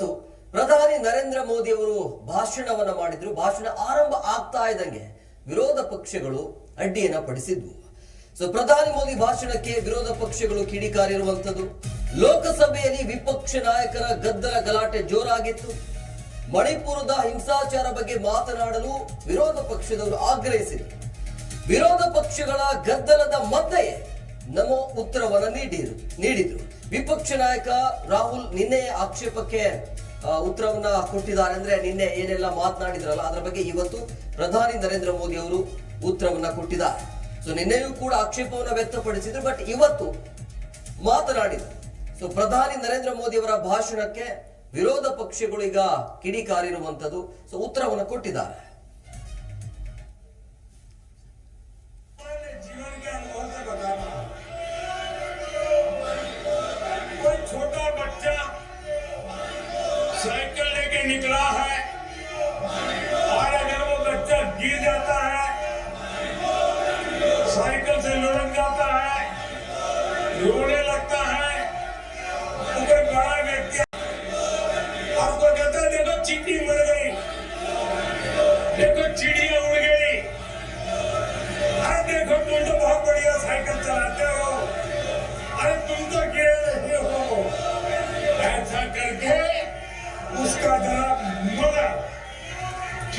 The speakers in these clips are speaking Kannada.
ಇವತ್ತು ಪ್ರಧಾನಿ ನರೇಂದ್ರ ಮೋದಿ ಅವರು ಭಾಷಣವನ್ನ ಮಾಡಿದ್ರು. ಭಾಷಣ ಆರಂಭ ಆಗ್ತಾ ಇದ್ದಂಗೆ ವಿರೋಧ ಪಕ್ಷಗಳು ಅಡ್ಡಿಯನ್ನ ಪಡಿಸಿದ್ವು. ಸೊ ಪ್ರಧಾನಿ ಮೋದಿ ಭಾಷಣಕ್ಕೆ ವಿರೋಧ ಪಕ್ಷಗಳು ಕಿಡಿಕಾರಿರುವಂತದ್ದು ಲೋಕಸಭೆಯಲ್ಲಿ ವಿಪಕ್ಷ ನಾಯಕರ ಗದ್ದಲ ಗಲಾಟೆ ಜೋರಾಗಿತ್ತು. ಮಣಿಪುರದ ಹಿಂಸಾಚಾರ ಬಗ್ಗೆ ಮಾತನಾಡಲು ವಿರೋಧ ಪಕ್ಷದವರು ಆಗ್ರಹಿಸಿದರು. ವಿರೋಧ ಪಕ್ಷಗಳ ಗದ್ದಲದ ಮಧ್ಯೆ ನಮೋ ಉತ್ತರವನ್ನು ನೀಡಿರು ನೀಡಿದ್ರು. ವಿಪಕ್ಷ ನಾಯಕ ರಾಹುಲ್ ನಿನ್ನೆ ಆಕ್ಷೇಪಕ್ಕೆ ಉತ್ತರವನ್ನ ಕೊಟ್ಟಿದ್ದಾರೆ ಅಂದ್ರೆ ನಿನ್ನೆ ಏನೆಲ್ಲ ಮಾತನಾಡಿದ್ರಲ್ಲ, ಅದರ ಬಗ್ಗೆ ಇವತ್ತು ಪ್ರಧಾನಿ ನರೇಂದ್ರ ಮೋದಿ ಅವರು ಉತ್ತರವನ್ನ ಕೊಟ್ಟಿದ್ದಾರೆ. ಸೊ ನಿನ್ನೆಯೂ ಕೂಡ ಆಕ್ಷೇಪವನ್ನು ವ್ಯಕ್ತಪಡಿಸಿದ್ರು ಬಟ್ ಇವತ್ತು ಮಾತನಾಡಿದ್ರು. ಸೊ ಪ್ರಧಾನಿ ನರೇಂದ್ರ ಮೋದಿ ಅವರ ಭಾಷಣಕ್ಕೆ ವಿರೋಧ ಪಕ್ಷಗಳು ಈಗ ಕಿಡಿಕಾರಿರುವಂತದ್ದು ಸೊ ಉತ್ತರವನ್ನು ಕೊಟ್ಟಿದ್ದಾರೆ.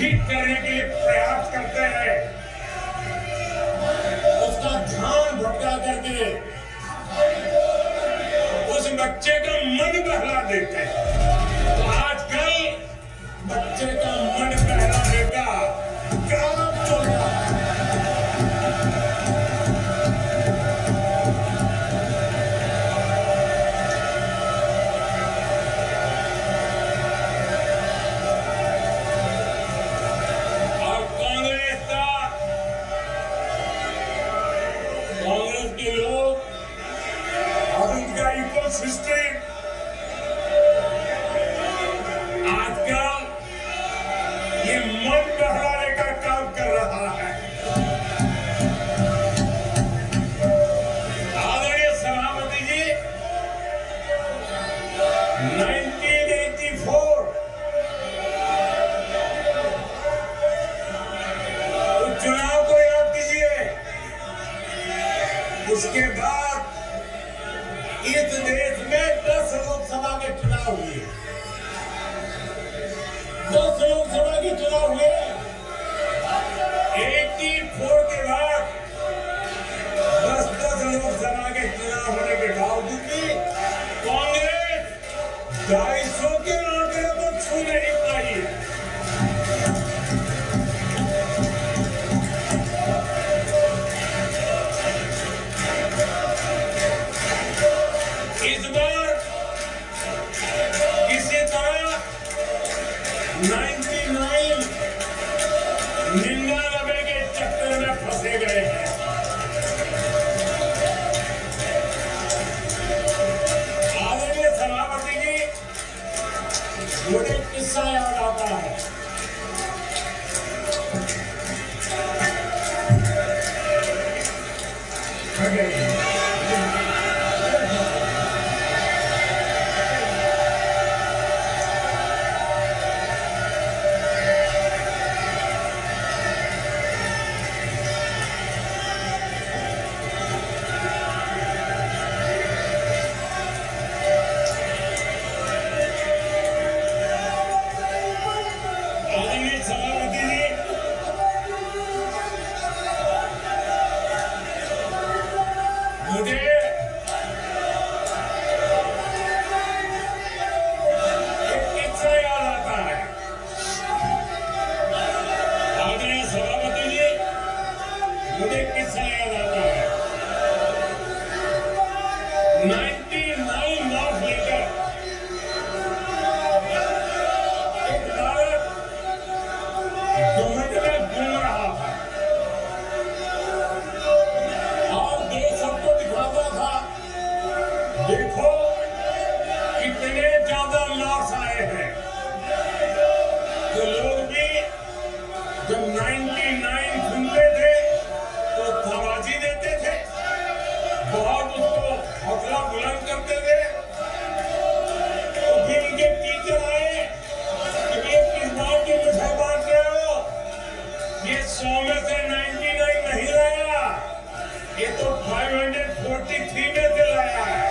ठीक करने के लिए प्रयास करते हैं। उसका ध्यान भटका करके उस बच्चे का मन बहला देते हैं। तो आजकल बच्चे का उसके बाद इस देश में दस लोकसभा के चुनाव हुए। 543 में दिलाया है।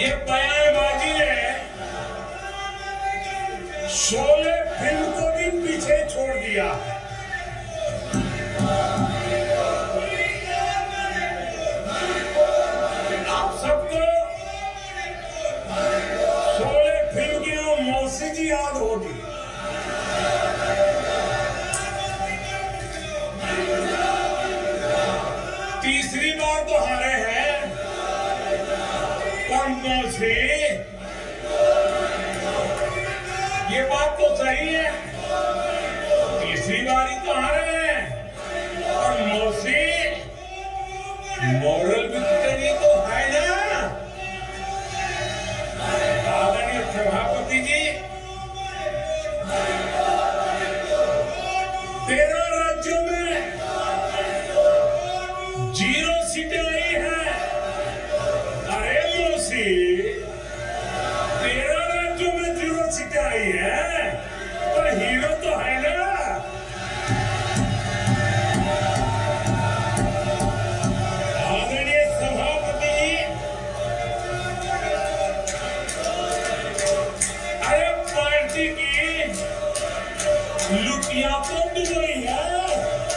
ये बयानबाजी ने शोले फिल्म को भी पीछे छोड़ दिया है पर से। ये बात तो सही है। तीसरी बारी तो हारे हैं और मौसी मॉरल विक्ट्री तो है ना Yeah, come to me. I'll.